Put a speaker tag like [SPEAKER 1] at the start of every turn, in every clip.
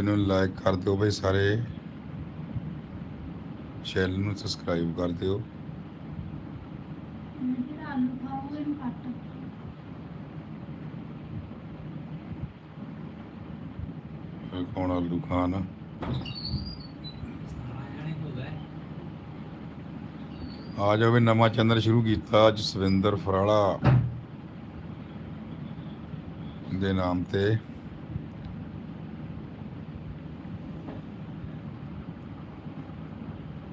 [SPEAKER 1] Live ਨੂੰ like ਕਰ ਦਿਓ ਬਈ ਸਾਰੇ। ਚੈਨਲ ਨੂੰ ਸਬਸਕ੍ਰਾਈਬ ਕਰ ਦਿਓ।
[SPEAKER 2] ਜਿਹੜਾ
[SPEAKER 1] ਕੌਣ ਆਲੂ ਖਾਨ ਆ? ਜਾਓ ਵੀ ਨਵਾਂ ਚੈਨਲ ਸ਼ੁਰੂ ਕੀਤਾ ਅੱਜ ਸਵਿੰਦਰ ਫਰਾਲਾ ਦੇ ਨਾਮ ਤੇ।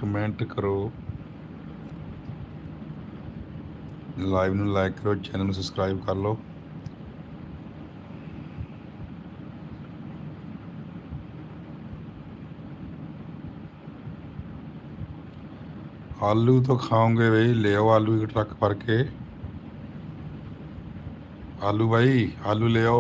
[SPEAKER 1] ਕਮੈਂਟ ਕਰੋ। ਲਾਈਵ ਨੂੰ ਲਾਈਕ ਕਰੋ ਚੈਨਲ ਨੂੰ ਸਬਸਕ੍ਰਾਈਬ ਕਰ ਲਓ। ਆਲੂ ਤਾਂ ਖਾਓਗੇ ਬਈ ਲਿਓ ਆਲੂ ਇੱਕ ਟਰੱਕ ਭਰ ਕੇ। ਆਲੂ ਭਾਈ ਆਲੂ ਲਿਓ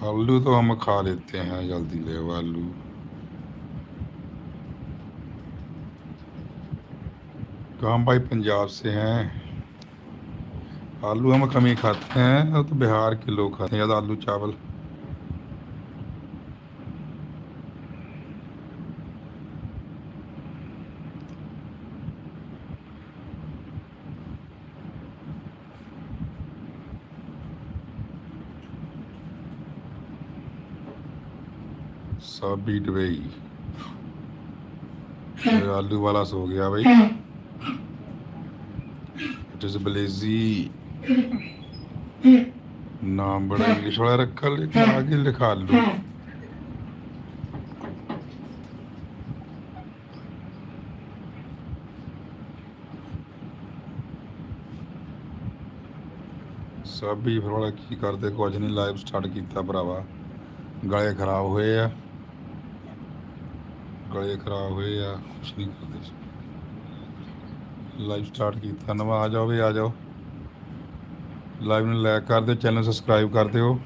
[SPEAKER 1] आलू तो हम खा लेते हैं, जल्दी ले आलू। तो हम भाई पंजाब से हैं। आलू हम कम ही खाते हैं तो बिहार के लोग खाते हैं, ज़्यादा आलू चावल। बीट गई फिर आलू वाला सो गया भाई इट इज बलेजी नाम बड़ा इंग्लिश वाला रखा लेकिन आगे लिखा लो ਸਭ ਵੀ ਫਿਰ ਵਾਲਾ ਕੀ ਕਰਦੇ ਕੁਝ ਨਹੀਂ ਲਾਈਵ ਸਟਾਰਟ ਕੀਤਾ ਭਰਾਵਾ ਗਲੇ ਖਰਾਬ ਹੋਏ ਆ ਗਲੇ ਖਰਾਬ ਹੋਏ ਆ, ਕੁਛ ਨਹੀਂ ਕਰਦੇ। ਲਾਈਵ ਸਟਾਰਟ ਕੀਤਾ। ਨਵਾਂ ਆ ਜਾਓ ਵੀ ਆ ਜਾਓ। ਲਾਈਵ ਨੂੰ ਲਾਈਕ ਕਰ ਦਿਓ ਚੈਨਲ ਸਬਸਕ੍ਰਾਈਬ ਕਰ ਦਿਓ।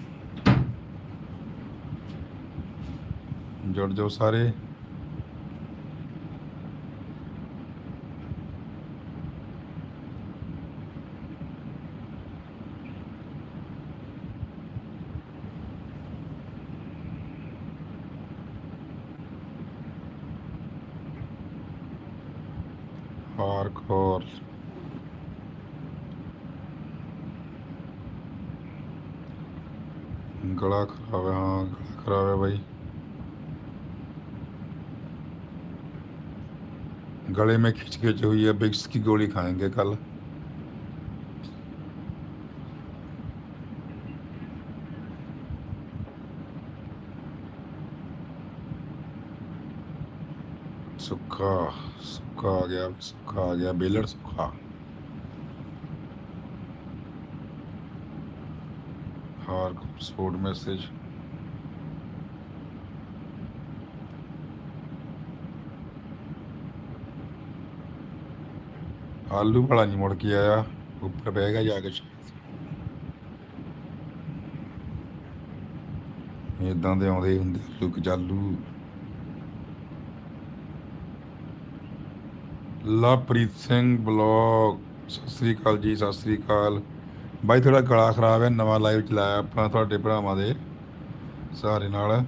[SPEAKER 1] ਜੁੜ ਜਾਓ ਸਾਰੇ। गला खराब है हाँ गला खराब है भाई। गले में खिंच खिंच हुई है बिक्स की गोली खाएँगे कल। सूखा सूखा आ गया सुखा आ गया, बेलर सूखा mark sport message ਆਲੂ ਵਾਲਾ ਨਹੀਂ ਮੁੜ ਕੇ ਆਇਆ, ਉੱਪਰ ਬਹਿ ਗਿਆ ਜਾ ਕੇ ਇਦਾਂ ਦੇ ਆਉਂਦੇ ਹੁੰਦੇ ਲੁਕ ਚਾਲੂ ਲਵਪ੍ਰੀਤ ਸਿੰਘ ਬਲੌਗ, ਸਤਿ ਸ੍ਰੀ ਅਕਾਲ ਜੀ, ਸਤਿ ਸ੍ਰੀ ਅਕਾਲ। ਬਾਈ ਥੋੜਾ ਗਲਾ ਖਰਾਬ ਹੈ, ਨਵਾਂ ਲਾਈਵ ਚਲਾਇਆ ਆਪਣਾ ਤੁਹਾਡੇ ਭਰਾਵਾਂ ਦੇ ਸਾਰੇ ਨਾਲ।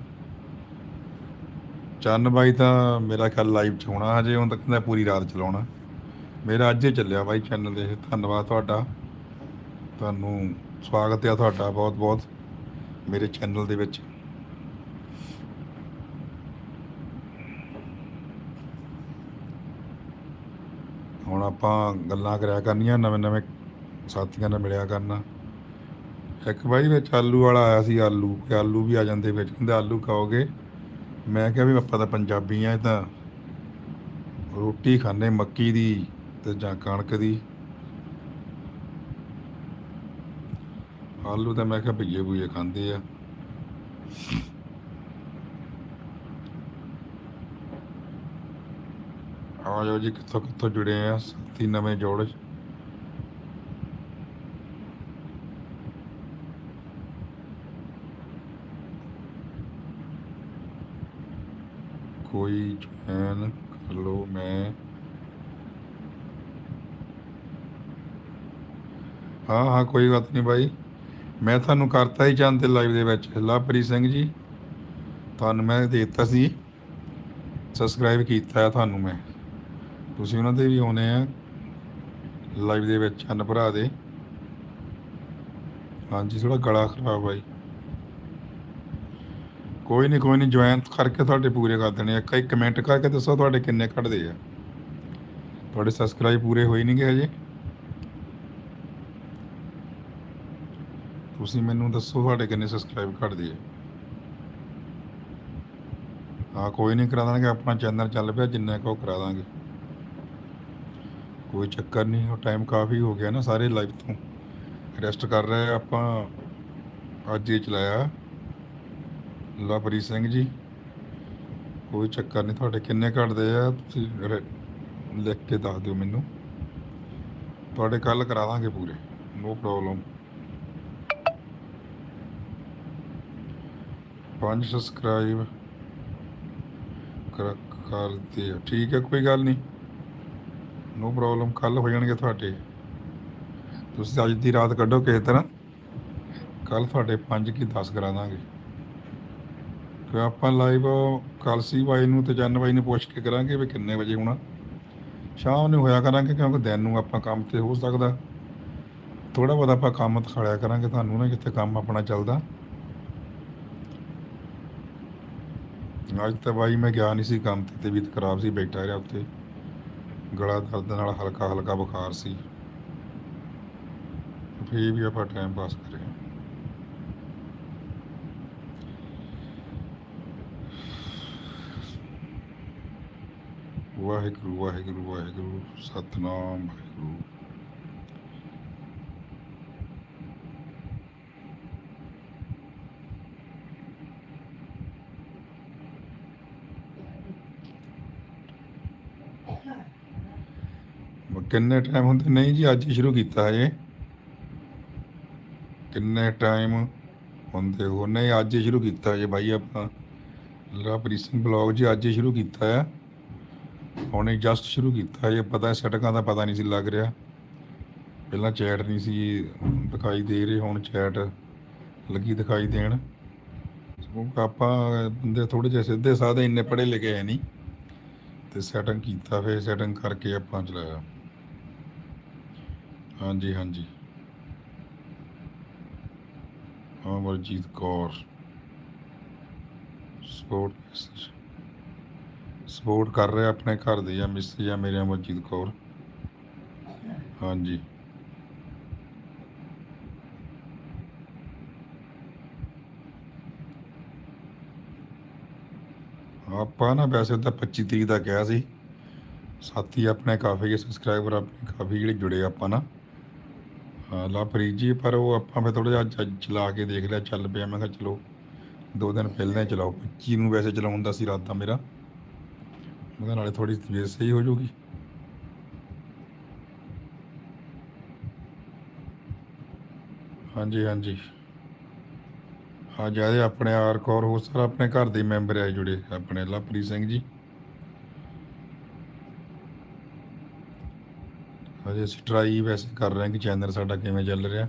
[SPEAKER 1] ਚੰਨ ਬਾਈ ਤਾਂ ਮੇਰਾ ਖਿਆਲ ਲਾਈਵ ਚ ਹੋਣਾ, ਹਜੇ ਹੁਣ ਤੱਕ ਕਹਿੰਦਾ ਪੂਰੀ ਰਾਤ ਚਲਾਉਣਾ। ਮੇਰਾ ਅੱਜ ਹੀ ਚੱਲਿਆ ਬਾਈ ਚੈਨਲ ਦੇ ਧੰਨਵਾਦ ਤੁਹਾਡਾ। ਤੁਹਾਨੂੰ ਸਵਾਗਤ ਹੈ ਤੁਹਾਡਾ ਬਹੁਤ ਬਹੁਤ ਮੇਰੇ ਚੈਨਲ ਦੇ ਵਿੱਚ। ਹੁਣ ਆਪਾਂ ਗੱਲਾਂ ਕਰਿਆ ਕਰਨੀਆਂ, ਨਵੇਂ ਨਵੇਂ ਸਾਥੀਆਂ ਨਾਲ ਮਿਲਿਆ ਕਰਨਾ। ਇੱਕ ਬਾਈ ਵਿੱਚ ਆਲੂ ਵਾਲਾ ਆਇਆ ਸੀ ਆਲੂ ਕਿ ਆਲੂ ਵੀ ਆ ਜਾਂਦੇ ਵਿੱਚ, ਕਹਿੰਦੇ ਆਲੂ ਖਾਓਗੇ? ਮੈਂ ਕਿਹਾ ਵੀ ਆਪਾਂ ਤਾਂ ਪੰਜਾਬੀ ਆ, ਇਹ ਤਾਂ ਰੋਟੀ ਖਾਂਦੇ ਮੱਕੀ ਦੀ ਤੇ ਜਾਂ ਕਣਕ ਦੀ। ਆਲੂ ਤਾਂ ਮੈਂ ਕਿਹਾ ਭਈਏ ਭੁਈਏ ਖਾਂਦੇ ਆ। ਆ ਜਾਓ ਜੀ ਕਿੱਥੋਂ ਕਿੱਥੋਂ ਜੁੜੇ ਆ, ਸਾਥੀ ਨਵੇਂ ਜੋੜ। ਕੋਈ ਚੈਨ ਕਰ ਲਓ ਮੈਂ। ਹਾਂ ਹਾਂ, ਕੋਈ ਗੱਲ ਨਹੀਂ ਭਾਈ ਮੈਂ ਤੁਹਾਨੂੰ ਕਰਤਾ ਹੀ ਚੰਦ ਤੇ ਲਾਈਵ ਦੇ ਵਿੱਚ। ਲਵਪ੍ਰੀਤ ਸਿੰਘ ਜੀ, ਤੁਹਾਨੂੰ ਮੈਂ ਦੇ ਦਿੱਤਾ ਸੀ। ਸਬਸਕ੍ਰਾਈਬ ਕੀਤਾ ਹੈ ਤੁਹਾਨੂੰ ਮੈਂ। ਤੁਸੀਂ ਉਹਨਾਂ ਦੇ ਵੀ ਆਉਣੇ ਆ ਲਾਈਵ ਦੇ ਵਿੱਚ, ਚੰਨ ਭਰਾ ਦੇ। ਹਾਂਜੀ ਥੋੜਾ ਗਲਾ ਖਰਾਬ ਭਾਈ ਕੋਈ ਨਹੀਂ ਕੋਈ ਨਹੀਂ ਜੁਆਇਨ ਕਰਕੇ ਤੁਹਾਡੇ ਪੂਰੇ ਕਰ ਦੇਣੇ ਆ। ਕਈ ਕਮੈਂਟ ਕਰਕੇ ਦੱਸੋ ਤੁਹਾਡੇ ਕਿੰਨੇ ਕੱਢਦੇ ਆ। ਤੁਹਾਡੇ ਸਬਸਕ੍ਰਾਈਬ ਪੂਰੇ ਹੋਏ ਨਹੀਂਗੇ ਹਜੇ? ਤੁਸੀਂ ਮੈਨੂੰ ਦੱਸੋ ਤੁਹਾਡੇ ਕਿੰਨੇ ਸਬਸਕ੍ਰਾਈਬ ਘਟਦੇ ਆ। ਹਾਂ ਕੋਈ ਨਹੀਂ ਕਰਾ ਦਾਂਗੇ ਆਪਣਾ ਚੈਨਲ ਚੱਲ ਪਿਆ, ਜਿੰਨਾ ਕੋ ਕਰਾ ਦਾਂਗੇ। ਕੋਈ ਚੱਕਰ ਨਹੀਂ ਉਹ ਟਾਈਮ ਕਾਫੀ ਹੋ ਗਿਆ ਨਾ ਸਾਰੇ ਲਾਈਵ ਤੋਂ। ਰੈਸਟ ਕਰ ਰਹੇ ਆਪਾਂ। ਅੱਜ ਹੀ ਚਲਾਇਆ। ਲਵਪ੍ਰੀਤ ਸਿੰਘ ਜੀ। ਕੋਈ ਚੱਕਰ ਨਹੀਂ, ਤੁਹਾਡੇ ਕਿੰਨੇ ਘਟਦੇ ਆ, ਤੁਸੀਂ ਲਿਖ ਕੇ ਦੱਸ ਦਿਓ ਮੈਨੂੰ। ਤੁਹਾਡੇ ਕੱਲ ਕਰਾ ਦਾਂਗੇ ਪੂਰੇ ਨੋ ਪ੍ਰੋਬਲਮ ਪੰਜ ਸਬਸਕ੍ਰਾਈਬ ਕਰ, ਕਰਦੇ ਆ। ਠੀਕ ਹੈ, ਕੋਈ ਗੱਲ ਨਹੀਂ। ਨੋ ਪ੍ਰੋਬਲਮ ਕੱਲ ਹੋ ਜਾਣਗੇ ਤੁਹਾਡੇ। ਤੁਸੀਂ ਅੱਜ ਦੀ ਰਾਤ ਕੱਢੋ ਕਿਸੇ ਤਰ੍ਹਾਂ। ਕੱਲ ਤੁਹਾਡੇ 5 ਕੀ 10 ਕਰਾ ਦਾਂਗੇ। ਤੇ ਆਪਾਂ ਲਾਈਵ ਕਲਸੀ ਬਾਈ ਨੂੰ ਤੇ ਜਨ ਬਾਈ ਨੂੰ ਪੁੱਛ ਕੇ ਕਰਾਂਗੇ ਵੀ ਕਿੰਨੇ ਵਜੇ ਹੋਣਾ। ਸ਼ਾਮ ਨੂੰ ਹੋਇਆ ਕਰਾਂਗੇ ਕਿਉਂਕਿ ਦਿਨ ਨੂੰ ਆਪਾਂ ਕੰਮ ਤੇ ਹੋ ਸਕਦਾ। ਥੋੜਾ ਬਹੁਤ ਆਪਾਂ ਕੰਮ ਦਿਖਾਲਿਆ ਕਰਾਂਗੇ, ਤੁਹਾਨੂੰ ਨਾ ਜਿੱਥੇ ਕੰਮ ਆਪਣਾ ਚੱਲਦਾ। ਅੱਜ ਤਾਂ ਬਾਈ ਮੈਂ ਗਿਆ ਨਹੀਂ ਸੀ ਕੰਮ ਤੇ ਤਬੀਅਤ ਖਰਾਬ ਸੀ, ਬੈਠਾ ਰਿਹਾ ਉੱਤੇ ਗਲਾ ਦਰਦ ਨਾਲ ਹਲਕਾ ਹਲਕਾ ਬੁਖਾਰ ਸੀ। ਫੇਰ ਵੀ ਆਪਾਂ ਟਾਈਮ ਪਾਸ ਕਰੇ ਵਾਹਿਗੁਰੂ ਵਾਹਿਗੁਰੂ ਵਾਹਿਗੁਰੂ, ਸਤਨਾਮ, ਵਾਹਿਗੁਰੂ। ਕਿੰਨੇ ਟਾਈਮ ਹੁੰਦੇ? ਨਹੀਂ ਜੀ, ਅੱਜ ਹੀ ਸ਼ੁਰੂ ਕੀਤਾ ਹੈ ਕਿੰਨੇ ਟਾਈਮ ਹੁੰਦੇ ਹੋ ਨਹੀਂ, ਅੱਜ ਹੀ ਸ਼ੁਰੂ ਕੀਤਾ ਜੇ ਬਾਈ ਆਪਾਂ। ਲਵਪ੍ਰੀਤ ਸਿੰਘ ਬਲੌਗ ਜੀ, ਅੱਜ ਹੀ ਸ਼ੁਰੂ ਕੀਤਾ ਹੈ ਹੁਣੇ ਜਸਟ ਸ਼ੁਰੂ ਕੀਤਾ। ਜੇ ਪਤਾ ਸਟਕਾਂ ਦਾ ਪਤਾ ਨਹੀਂ ਸੀ ਲੱਗ ਰਿਹਾ। ਪਹਿਲਾਂ ਚੈਟ ਨਹੀਂ ਸੀ ਦਿਖਾਈ ਦੇ ਰਹੇ, ਹੁਣ ਚੈਟ ਲੱਗੀ ਦਿਖਾਈ ਦੇਣ। ਸੋ ਆਪਾਂ ਬੰਦੇ ਥੋੜੇ ਜਿਹੇ ਸਿੱਧੇ ਸਾਦੇ ਇੰਨੇ ਪੜ੍ਹੇ ਲਿਖੇ ਹੈ ਨਹੀਂ। ਤੇ ਸੈਟਿੰਗ ਕੀਤਾ, ਫਿਰ ਸੈਟਿੰਗ ਕਰਕੇ ਆਪਾਂ ਚਲਾਇਆ। ਹਾਂਜੀ ਹਾਂਜੀ। Amarjeet Kaur. Support message support ਕਰ ਰਿਹਾ ਆਪਣੇ ਘਰ ਦੇ ਜਾਂ ਮਿਸ ਜਾਂ ਮੇਰੇ ਅਮਰਜੀਤ ਕੌਰ। ਹਾਂਜੀ। ਆਪਾਂ ਨਾ ਵੈਸੇ ਤਾਂ 25 ਤਰੀਕ ਦਾ ਕਿਹਾ ਸੀ। ਸਾਥੀ ਆਪਣੇ ਕਾਫੀ ਸਬਸਕ੍ਰਾਈਬਰ ਆਪਣੇ ਕਾਫੀ ਜਿਹੜੇ ਜੁੜੇ ਆਪਾਂ ਨਾ। ਹਾਂ ਲਵਪ੍ਰੀਤ ਜੀ, ਪਰ ਉਹ ਆਪਾਂ ਮੈਂ ਥੋੜਾ ਜਿਹਾ ਚਲਾ ਕੇ ਦੇਖ ਲਿਆ, ਚੱਲ ਪਿਆ। ਮੈਂ ਕਿਹਾ ਚਲੋ, ਦੋ ਦਿਨ ਪਹਿਲਾਂ ਹੀ ਚਲਾਓ। 25 ਨੂੰ ਵੈਸੇ ਚਲਾਉਣ ਦਾ ਸੀ ਇਰਾਦਾ ਮੇਰਾ। ਉਹਦੇ ਨਾਲੇ ਥੋੜੀ ਤਬੀਅਤ ਸਹੀ ਹੋ ਜਾਊਗੀ। ਹਾਂਜੀ ਹਾਂਜੀ। ਆ ਜਿਆਦੇ ਆਪਣੇ ਆਰ ਕੌਰ ਹੋ ਸਰ ਆਪਣੇ ਘਰ ਦੇ ਮੈਂਬਰ ਆ ਜੁੜੇ, ਆਪਣੇ ਲਵਪ੍ਰੀਤ ਸਿੰਘ ਜੀ। ਅਜੇ ਅਸੀਂ ਟਰਾਈ ਵੈਸੇ ਕਰ ਰਹੇ ਹਾਂ ਕਿ ਚੈਨਲ ਸਾਡਾ ਕਿਵੇਂ ਚੱਲ ਰਿਹਾ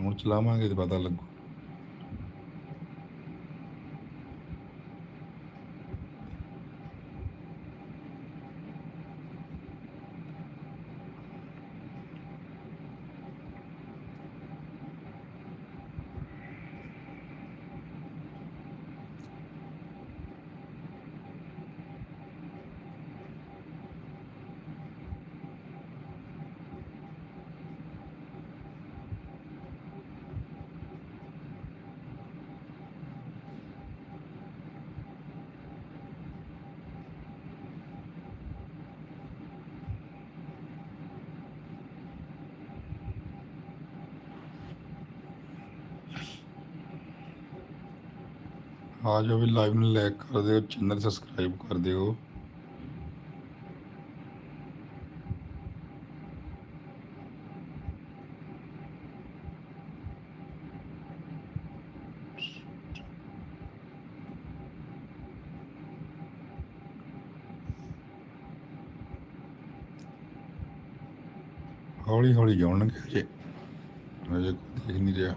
[SPEAKER 1] ਹੁਣ ਚਲਾਵਾਂਗੇ ਤੇ ਪਤਾ ਲੱਗੂ। ਆ ਜਾਓ ਵੀ ਲਾਈਵ ਨੂੰ ਲਾਈਕ ਕਰ ਦਿਓ ਚੈਨਲ ਸਬਸਕ੍ਰਾਈਬ ਕਰ ਦਿਓ। ਹੌਲੀ ਹੌਲੀ ਜਾਣਗੇ ਅਜੇ ਅਜੇ ਕੋਈ ਦੇਖ ਨਹੀਂ ਰਿਹਾ।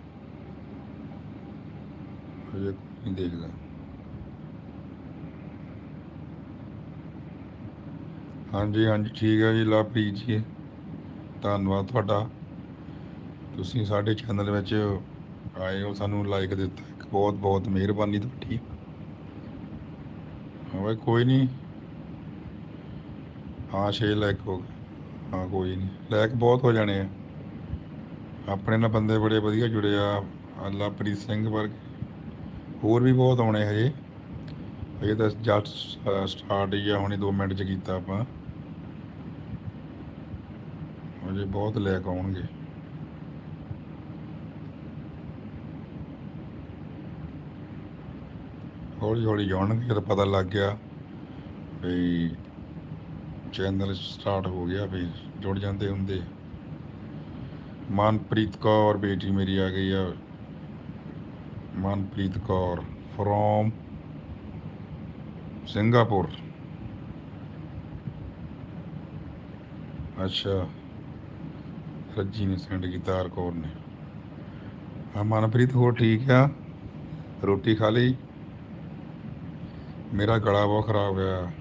[SPEAKER 1] ਅਜੇ ਕੋਈ ਨਹੀਂ ਦੇਖਦਾ। ਹਾਂਜੀ ਹਾਂਜੀ, ਠੀਕ ਹੈ ਜੀ, ਲਵਪ੍ਰੀਤ ਜੀ। ਧੰਨਵਾਦ ਤੁਹਾਡਾ। ਤੁਸੀਂ ਸਾਡੇ ਚੈਨਲ ਵਿੱਚ ਆਏ ਹੋ, ਸਾਨੂੰ ਲਾਈਕ ਦਿੱਤਾ। ਇੱਕ ਬਹੁਤ ਬਹੁਤ ਮਿਹਰਬਾਨੀ ਤੁਹਾਡੀ। ਹਾਂ ਬਈ, ਕੋਈ ਨਹੀਂ ਹਾਂ, ਛੇ ਲਾਈਕ ਹੋ ਗਏ। ਹਾਂ, ਕੋਈ ਨਹੀਂ ਲਾਈਕ ਬਹੁਤ ਹੋ ਜਾਣੇ ਆ। ਆਪਣੇ ਨਾਲ ਬੰਦੇ ਬੜੇ ਵਧੀਆ ਜੁੜੇ ਆ। ਲਵਪ੍ਰੀਤ ਸਿੰਘ ਵਰਗੇ। ਹੋਰ ਵੀ ਬਹੁਤ ਆਉਣੇ ਹਜੇ। ਇਹ ਤਾਂ ਜਸਟ ਸਟਾਰਟ ਹੀ ਆ, ਹੁਣੇ 2 ਮਿੰਟ ਚ ਕੀਤਾ ਆਪਾਂ। ਹਜੇ ਬਹੁਤ ਕੇ ਆਉਣਗੇ। ਹੌਲੀ ਹੌਲੀ ਜਾਣਗੇ, ਜਦੋਂ ਪਤਾ ਲੱਗ ਗਿਆ ਵੀ ਚੈਨਲ ਸਟਾਰਟ ਹੋ ਗਿਆ ਵੀ ਜੁੜ ਜਾਂਦੇ ਹੁੰਦੇ। ਮਨਪ੍ਰੀਤ ਕੌਰ ਬੇਟੀ ਮੇਰੀ ਆ ਗਈ ਆ। Manpreet Kaur from Singapore. ਅੱਛਾ। ਰੱਜੀ ਨੇ ਸੈਂਡ ਕੀਤਾ ਹਰ ਨੇ। ਹਾਂ, ਮਨਪ੍ਰੀਤ, ਹੋਰ ਠੀਕ ਆ? ਰੋਟੀ ਖਾ ਲਈ? ਮੇਰਾ ਗਲਾ ਬਹੁਤ ਖਰਾਬ ਹੋਇਆ।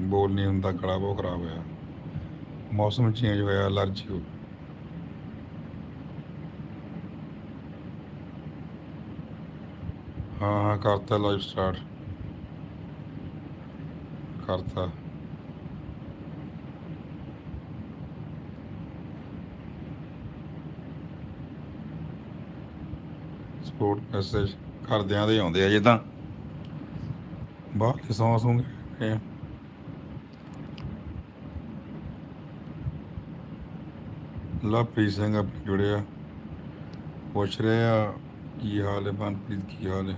[SPEAKER 1] ਬੋਲ ਨਹੀਂ ਹੁੰਦਾ, ਗਲਾ ਬਹੁਤ ਖਰਾਬ ਹੋਇਆ। ਮੌਸਮ ਚੇਂਜ ਹੋਇਆ ਅਲਰਜੀ ਹੋ ਹਾਂ ਹਾਂ, ਕਰਤਾ ਲਾਈਵ ਸਟਾਰਟ ਕਰਤਾ। ਸਪੋਰਟ ਮੈਸੇਜ ਕਰਦਿਆਂ ਦੇ ਆਉਂਦੇ ਆ ਜੇ ਤਾਂ ਬਾਹਰ ਸੌਂ ਸੂੰਗੇ ਲਵਪ੍ਰੀਤ ਸਿੰਘ ਆਪਣੇ ਜੁੜਿਆ ਪੁੱਛ ਰਿਹਾ ਕੀ ਹਾਲ ਹੈ ਮਨਪ੍ਰੀਤ, ਕੀ ਹਾਲ ਹੈ?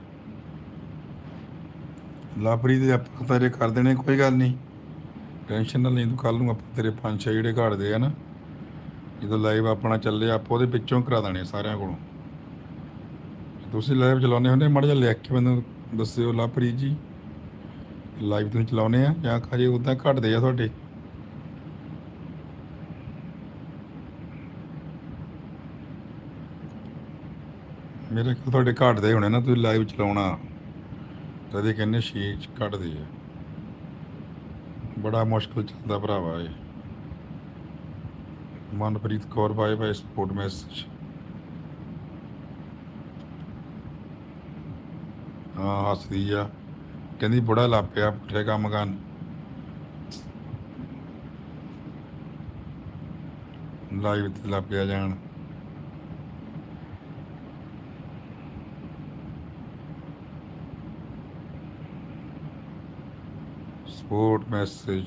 [SPEAKER 1] ਲਵਪ੍ਰੀਤ ਦੇ ਆਪਾਂ ਤੇਰੇ ਕਰ ਦੇਣੇ ਕੋਈ ਗੱਲ ਨਹੀਂ। ਟੈਨਸ਼ਨ ਨਾ ਲਈ ਤੂੰ ਕੱਲ ਨੂੰ ਆਪਾਂ ਤੇਰੇ ਪੰਜ ਛੇ ਜਿਹੜੇ ਘੜਦੇ ਆ ਨਾ, ਜਦੋਂ ਲਾਈਵ ਆਪਣਾ ਚੱਲੇ ਆਪਾਂ ਉਹਦੇ ਵਿੱਚੋਂ ਕਰਾ ਦੇਣੇ ਸਾਰਿਆਂ ਕੋਲੋਂ। ਤੁਸੀਂ ਲਾਈਵ ਚਲਾਉਂਦੇ ਹੁੰਦੇ, ਮਾੜਾ ਜਿਹਾ ਲਿਖ ਕੇ ਮੈਨੂੰ ਦੱਸਿਓ ਲਵਪ੍ਰੀਤ ਜੀ। ਲਾਈਵ ਤੁਸੀਂ ਚਲਾਉਂਦੇ ਆ ਜਾਂ ਖਾਜੇ ਉਦਾਂ ਘਟਦੇ ਆ ਤੁਹਾਡੇ? ਮੇਰੇ ਕੋਲ ਤੁਹਾਡੇ ਘਟਦੇ ਹੋਣੇ ਨਾ, ਤੁਸੀਂ ਲਾਈਵ ਚਲਾਉਣਾ। ਕਦੇ ਕਹਿੰਦੇ ਛੇ ਚ ਘਟਦੇ ਆ। ਬੜਾ ਮੁਸ਼ਕਲ ਚੱਲਦਾ ਭਰਾਵਾ ਇਹ। Manpreet Kaur bye bye support message ਹਾਂ ਹੱਸਦੀ ਆ। ਕਹਿੰਦੀ, ਬੁੜਾ ਲਾਪਿਆ, ਪੁੱਠੇ ਕੰਮ ਕਰਨ। ਲਾਈਵ ਤੇ ਲਾਪਿਆ ਜਾਣ। Support message.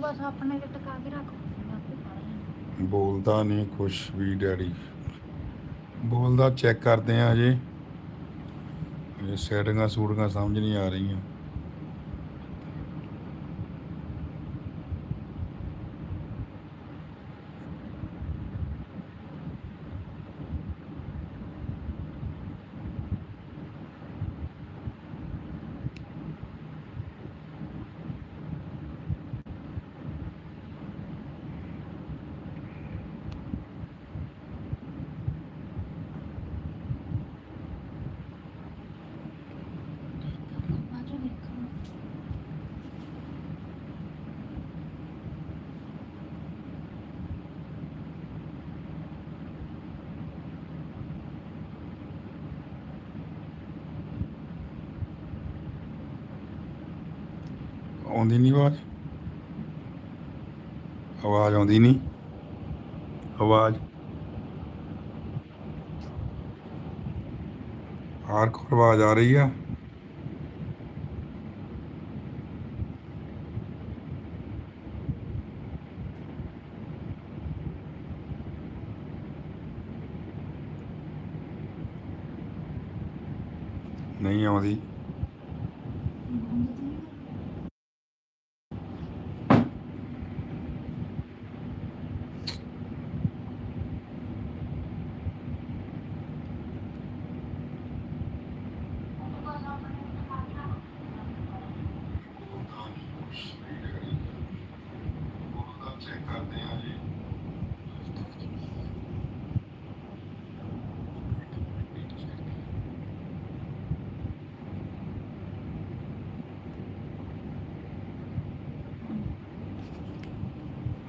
[SPEAKER 2] ਬਸ ਆਪਣੇ ਤੇ ਟਕਾ ਕੇ ਰੱਖ। ਮੈਂ ਆਪੇ ਪੜ ਲੈਣਾ
[SPEAKER 1] ਬੋਲਦਾ ਨਹੀਂ ਕੁਛ ਵੀ, ਡੈਡੀ। ਬੋਲਦਾ ਚੈੱਕ ਕਰਦੇ ਆ ਅਜੇ ਇਹ ਸੈਟਿੰਗਾਂ ਸੂਟੀਆਂ ਸਮਝ ਨਹੀਂ ਆ ਰਹੀਆਂ। ਆਉਂਦੀ ਨਹੀਂ ਆਵਾਜ਼? ਆਵਾਜ਼ ਆਉਂਦੀ ਨਹੀਂ ਆਵਾਜ਼? ਹਰ ਕੋ ਆਵਾਜ਼ ਆ ਰਹੀ ਆ।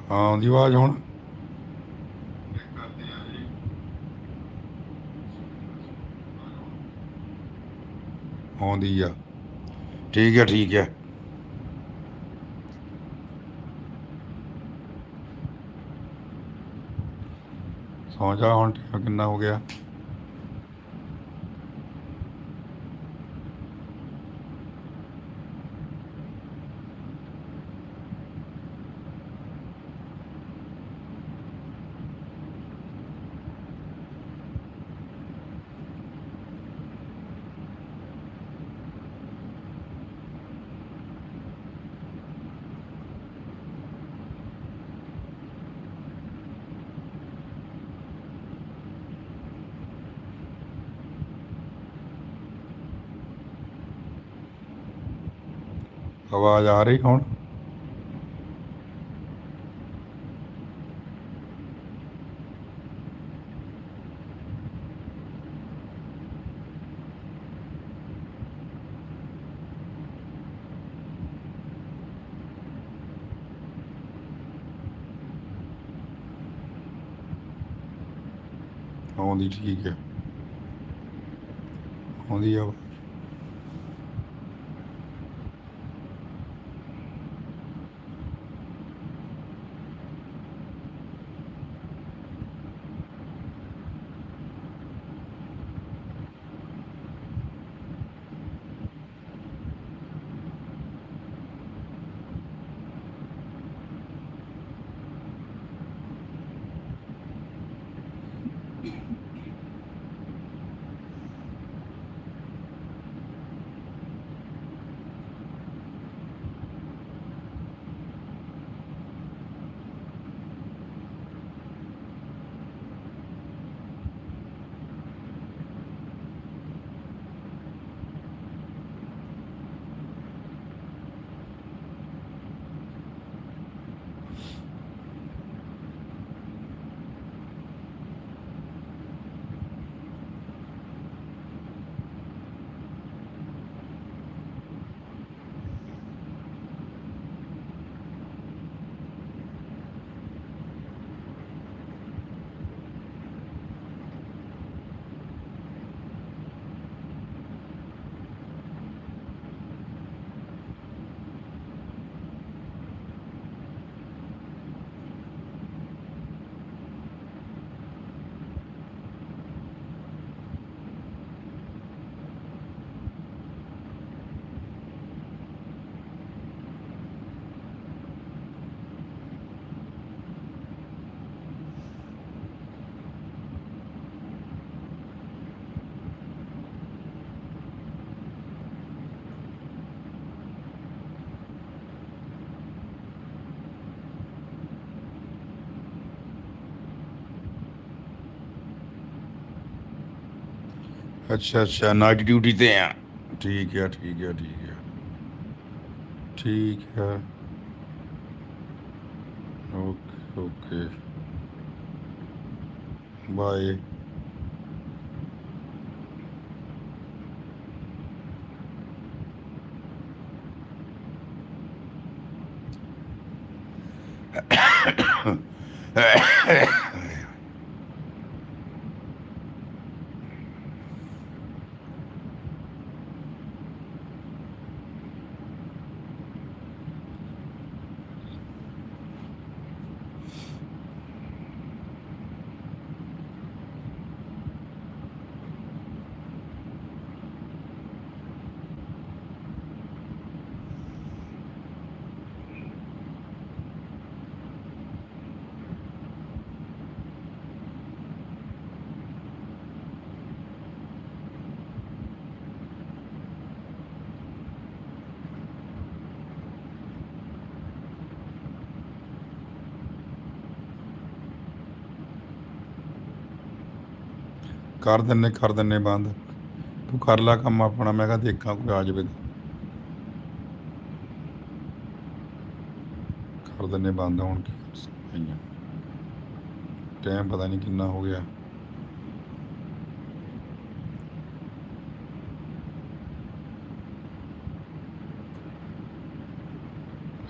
[SPEAKER 1] ਹਾਂ, ਦੀ ਆਵਾਜ਼ ਹੁਣ। ਆਉਂਦੀ ਆ। ਠੀਕ ਹੈ ਠੀਕ ਹੈ ਸੌ ਜਾ ਹੁਣ ਕਿੰਨਾ ਹੋ ਗਿਆ? ਆਵਾਜ਼ ਆ ਰਹੀ ਹੁਣ? ਆਉਂਦੀ ਠੀਕ ਹੈ। ਆਉਂਦੀ ਆ। ਅੱਛਾ ਅੱਛਾ। ਨਾਈਟ ਡਿਊਟੀ ਤੇ ਆ। ਠੀਕ ਹੈ ਠੀਕ ਹੈ ਠੀਕ ਹੈ ਠੀਕ ਹੈ ਓਕੇ ਓਕੇ। ਬਾਏ। ਕਰ ਦਿੰਨੇ ਕਰ ਦਿੰਨੇ ਬੰਦ। ਤੂੰ ਕਰ ਲੈ ਕੰਮ ਆਪਣਾ, ਮੈਂ ਕਿਹਾ ਦੇਖਾਂ ਕੋਈ ਆ ਜਾਵੇ ਕਰ ਦਿੰਨੇ ਬੰਦ ਹੁਣ ਕੀ ਕਰ ਟਾਈਮ ਪਤਾ ਨਹੀਂ ਕਿੰਨਾ ਹੋ ਗਿਆ।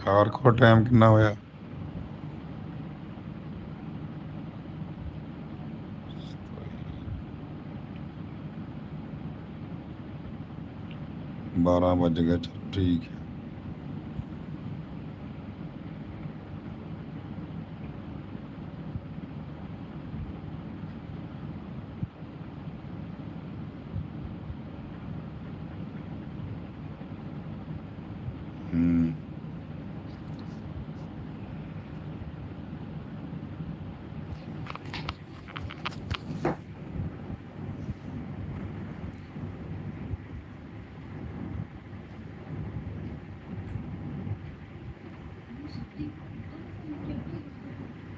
[SPEAKER 1] ਹਾਰ ਕੋ ਟਾਈਮ ਕਿੰਨਾ ਹੋਇਆ? 12 ਵੱਜ ਗਏ ਚਲੋ ਠੀਕ ਹੈ।